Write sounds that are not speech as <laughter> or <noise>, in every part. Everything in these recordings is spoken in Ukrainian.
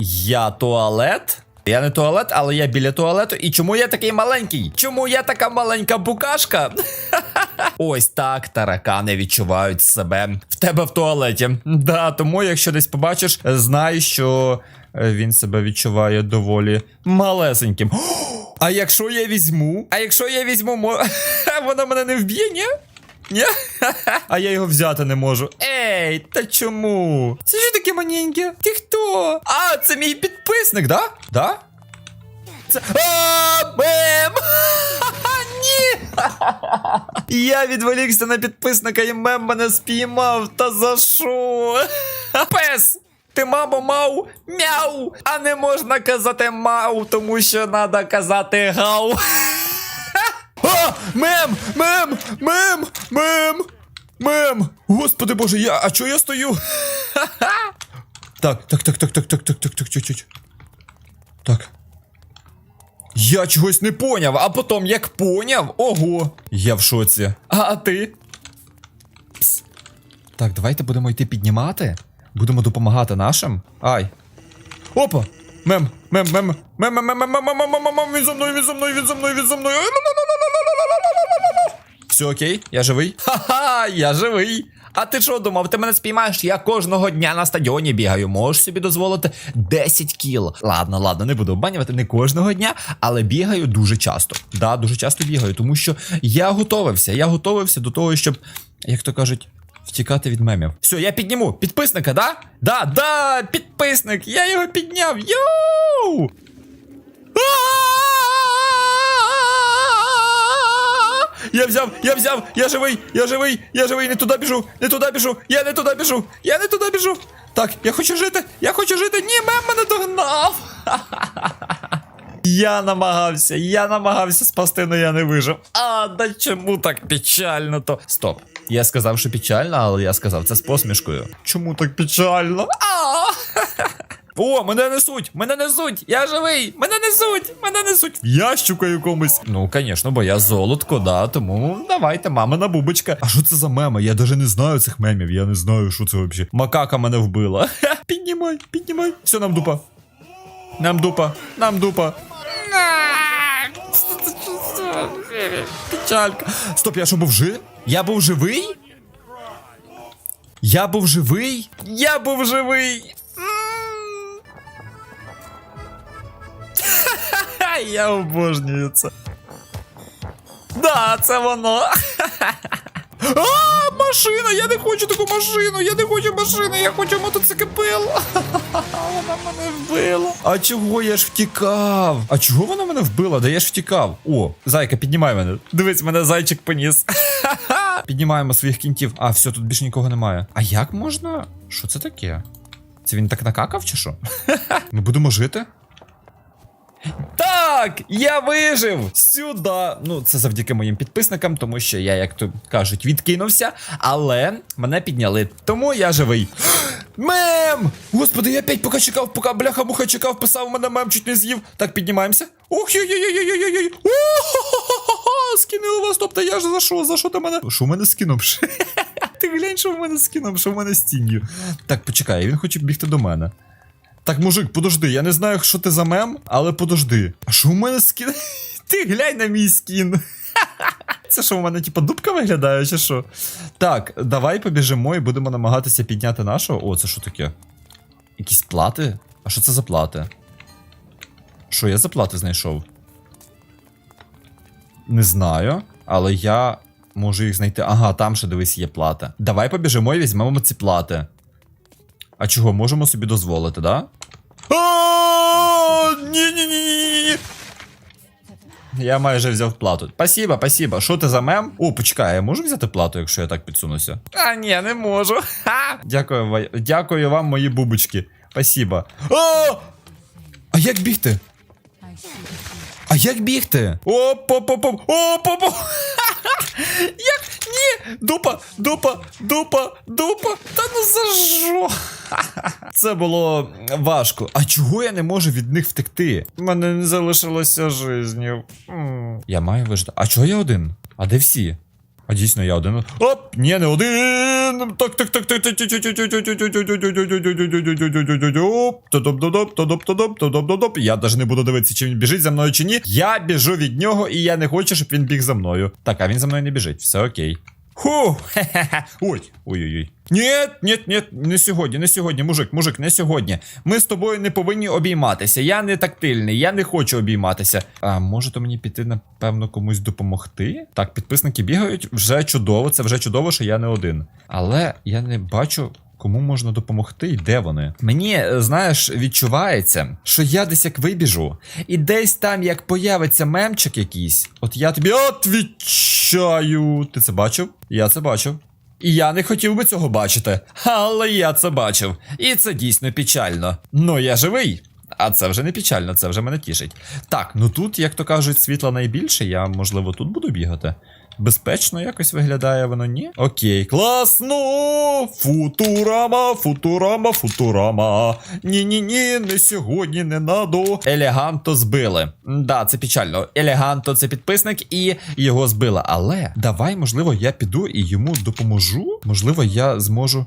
Я туалет? Я не туалет, але я біля туалету. І чому я такий маленький? Чому я така маленька букашка? <laughs> Ось так таракани відчувають себе в тебе в туалеті. Да, тому якщо десь побачиш, знай, що е, він себе відчуває доволі малесеньким. <gasps> А якщо я візьму? А якщо я візьму, мо... <laughs> вона мене не вб'є, ні? Ні? А я його взяти не можу. Ей, та чому? Це що таке маленьке? Ти хто? А, це мій підписник, да? Да? Це. А, мем! <laughs> Ні! <laughs> Я відволікся на підписника і мем мене спіймав. Та за що? <laughs> Пес! Ти, мамо, мав мяу! А не можна казати мау, тому що треба казати гау. А! Мем! Мем! Мем! Мем! Мем! Господи боже, я. А чого я стою? <laughs> Так, так, так, так, так, так, так, так, так, так, так. Так. Я чогось не поняв, а потім як поняв, ого, я в шоці. А, а ти? Пс. Так, давайте будемо йти піднімати. Будемо допомагати нашим. Ай. Опа! Мем, мем, мем, мем, мем, мем, мем, мем, мем, мем, мем, він за мною, він за мною, він за мною, він за мною. Все окей, я живий. Ха-ха, я живий. А ти що думав, ти мене спіймаєш? Я кожного дня на стадіоні бігаю. Можеш собі дозволити 10 кіл. Ладно, ладно, не буду обманювати не кожного дня, але бігаю дуже часто. Да, дуже часто бігаю, тому що я готовився. Я готовився до того, щоб, як то кажуть, втікати від мемів. Все, я підніму підписника, да? Да, да, підписник. Я його підняв. Йоу! Я взяв, я взяв, я живий, я живий, я живий, не туди біжу, не туди біжу, я не туди біжу, я не туди біжу. Так, я хочу жити, я хочу жити. Ні, мем мене догнав. Я намагався, я намагався спасти, але я не вижив. А, да чому так печально то? Стоп. Я сказав, що печально, але я сказав це з посмішкою. Чому так печально? А! О, мене несуть! Мене несуть! Я живий! Мене несуть! Мене несуть! В ящука якомусь. Ну, звісно, бо я золотко, да, тому давайте, мамина бубочка. А що це за меми? Я навіть не знаю цих мемів. Я не знаю, що це взагалі. Макака мене вбила. Піднімай, піднімай. Все, нам дупа. Нам дупа, нам дупа. Печалька. Стоп, я що був жи? Я був живий? Я був живий? Я був живий. <laughs> Я обожнюю це. Да, це воно. <laughs> А, машина! Я не хочу таку машину! Я не хочу машину, я хочу мотоцикл. Вона мене вбила. А чого я ж втікав? А чого вона мене вбила? Да я ж втікав. О, зайка, піднімай мене. Дивись, мене зайчик поніс. <laughs> Піднімаємо своїх кінтів. А, все, тут більше нікого немає. А як можна? Що це таке? Це він так накакав чи що? <laughs> Ми будемо жити? Так, я вижив сюди. Ну, це завдяки моїм підписникам, тому що я, як то кажуть, відкинувся, але мене підняли. Тому я живий. <gasps> Мем! Господи, я опять поки чекав, поки бляха муха чекав, писав мене мем, чуть не з'їв. Так, піднімаємося. Ох, йой йой йой йой йой Скинули вас, тобто я ж за що? За що ти мене? Що в мене скинув? <laughs> Ти глянь, що в мене скинув, що в мене з тінню. Так, почекай, він хоче бігти до мене. Так, мужик, подожди, я не знаю, що ти за мем, але подожди. А що у мене скін? <laughs> Ти глянь на мій скін. <laughs> Це що, у мене, типа, дубка виглядає, чи що? Так, давай побіжимо і будемо намагатися підняти нашого. О, це що таке? Якісь плати? А що це за плати? Що я за плати знайшов? Не знаю, але я можу їх знайти. Ага, там ще дивись, є плата. Давай побіжимо і візьмемо ці плати. А чого можемо собі дозволити, да? Ні-ні-ні. Я майже взяв плату. Спасибо, спасибо. Що ти за мем? О, почекай, я можу взяти плату, якщо я так підсунуся? А, ні, не можу. Ха! Дякую, дякую вам, мої бубочки. Спасибо. О! А як бігти? А як бігти? Оп-оп-оп-оп! Оп-оп-оп! <laughs> Як? Ні! Дупа, дупа, дупа, дупа! Та ну за що? <laughs> Це було важко. А чого я не можу від них втекти? У мене не залишилося жизнів. Я маю виждати. А чого я один? А де всі? А дійсно я один. Оп! Ні, не один. Так, так, так, так, так, Я навіть не буду дивитися, чи він біжить за мною, чи ні. Я біжу від нього, і я не хочу, щоб він біг за мною. Так, а він за мною не біжить. Все окей. Ху! Ой, ой-ой-ой. Ні, ні, ні, не сьогодні, не сьогодні, мужик, мужик, не сьогодні. Ми з тобою не повинні обійматися. Я не тактильний, я не хочу обійматися. А може то мені піти, напевно, комусь допомогти? Так, підписники бігають, вже чудово, це вже чудово, що я не один. Але я не бачу. Кому можна допомогти і де вони? Мені, е, знаєш, відчувається, що я десь як вибіжу, і десь там як появиться мемчик якийсь, от я тобі отвічаю. Ти це бачив? Я це бачив. Я не хотів би цього бачити, але я це бачив, і це дійсно печально. Ну я живий. А це вже не печально, це вже мене тішить. Так, ну тут, як то кажуть, світла найбільше, я, можливо, тут буду бігати. Безпечно якось виглядає воно, ні? Окей, класно! Ну, футурама, футурама, футурама. Ні-ні-ні, не сьогодні не надо. Елеганто збили. Да, це печально. Елеганто це підписник і його збили. Але давай, можливо, я піду і йому допоможу. Можливо, я зможу.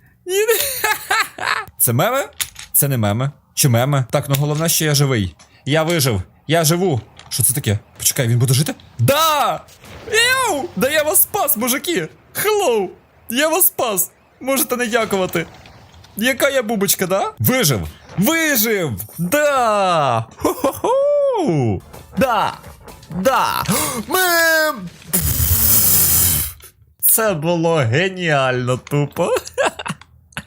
Це меми? Це не меми. Чи меми? Так, ну головне, що я живий. Я вижив. Я живу. Що це таке? Почекай, він буде жити? Да! Йоу! Да я вас спас, мужики! Хеллоу! Я вас спас! Можете не дякувати. Яка я бубочка, да? Вижив! Вижив! Да! Хо-хо-хо! Да! Да! Мем! Це було геніально тупо.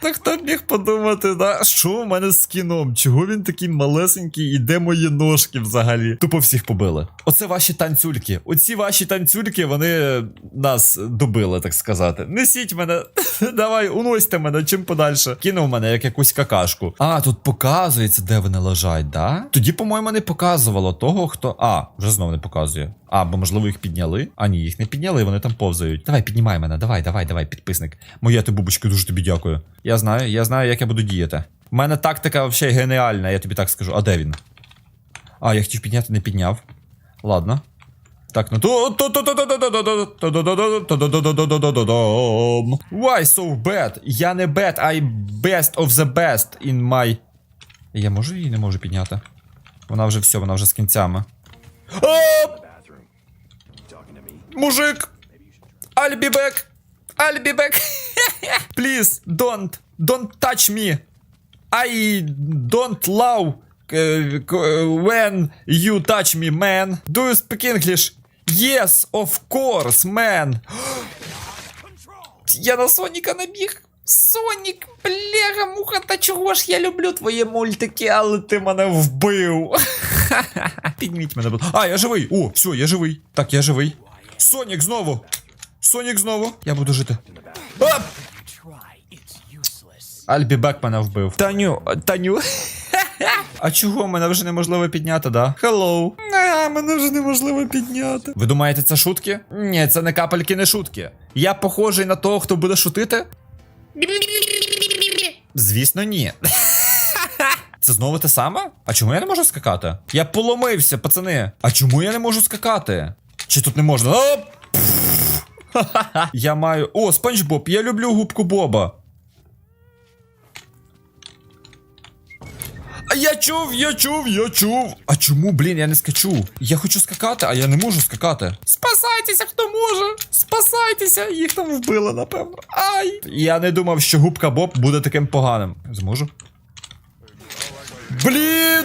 Та хто б міг подумати, да? Що у мене з кіном? Чого він такий малесенький і де мої ножки взагалі? Тупо всіх побили. Оце ваші танцюльки. Оці ваші танцюльки, вони нас добили, так сказати. Несіть мене. <laughs> Давай, уносьте мене чим подальше. Кинув мене як якусь какашку. А, тут показується, де вони лежать, да? Тоді, по-моєму, не показувало того, хто. А, вже знов не показує. А, бо можливо їх підняли. А ні, їх не підняли, вони там повзають. Давай, піднімай мене, давай, давай, давай, підписник. Моя ти бубочка, дуже тобі дякую. Я я знаю, я знаю, як я буду діяти. У мене тактика взагалі геніальна, я тобі так скажу. А де він? А, я хотів підняти, не підняв. Ладно. Так, ну. Why so bad? Я не bad, I best of the best in my. Я можу її не можу підняти. Вона вже все, вона вже з кінцями. Мужик! I'll be back! I'll be back! Please, don't! Don't touch me! I don't love uh, when you touch me, man. Do you speak English? Yes, of course, man. <gasps> Я на Соніка набіг. Сонік, бляха, муха, та чого ж я люблю твої мультики, але ти мене вбив. <laughs> Підміть мене. А, я живий. О, все, я живий. Так, я живий. Сонік знову. Сонік знову. Я буду жити. Оп! Альбібек мене вбив. Таню, Таню. А чого мене вже неможливо підняти, да? Hello. А, мене вже неможливо підняти. Ви думаєте, це шутки? Ні, це не капельки, не шутки. Я похожий на того, хто буде шутити? Звісно, ні. Це знову те саме? А чому я не можу скакати? Я поломився, пацани. А чому я не можу скакати? Чи тут не можна? Оп! <laughs> Я маю. О, Спанч Боб, я люблю губку Боба. Я чув, я чув, я чув. А чому, блін, я не скачу? Я хочу скакати, а я не можу скакати. Спасайтеся, хто може! Спасайтеся! Їх там вбили, напевно. Ай! Я не думав, що губка Боб буде таким поганим. Зможу? Блін!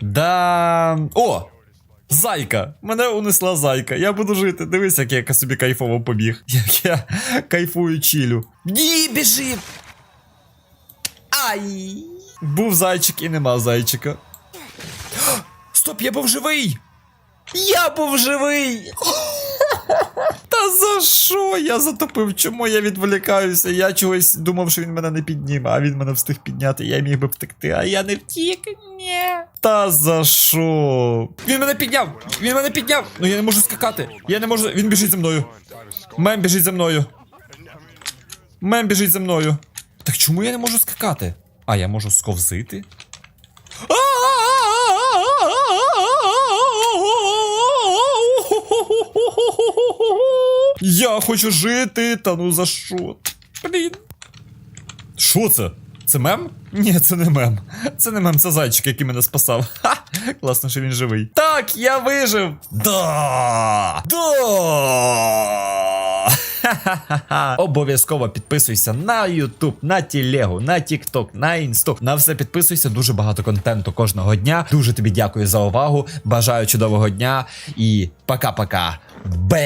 Да. О! Зайка! Мене унесла зайка. Я буду жити. Дивись, як я собі кайфово побіг. <laughs> Як я кайфую чілю. Ні, біжи! Ай! Був зайчик і нема зайчика. <gasps> Стоп, я був живий! Я був живий! <gasps> Та за що я затопив? Чому я відволікаюся? Я чогось думав, що він мене не підніме, а він мене встиг підняти. Я міг би втекти, а я не втік. Ні. Та за що? Він мене підняв! Він мене підняв! Ну я не можу скакати. Я не можу. Він біжить за мною. Мем біжить за мною. Мем біжить за мною. Так чому я не можу скакати? А, я можу сковзити? Я хочу жити, та ну за що? Блін. Що це? Це мем? Ні, це не мем. Це не мем, це зайчик, який мене спасав. Ха! Класно, що він живий. Так, я вижив! Да! Да! Обов'язково підписуйся на YouTube, на Телегу, на TikTok, на Інсту. На все підписуйся. Дуже багато контенту кожного дня. Дуже тобі дякую за увагу. Бажаю чудового дня і пока-пока.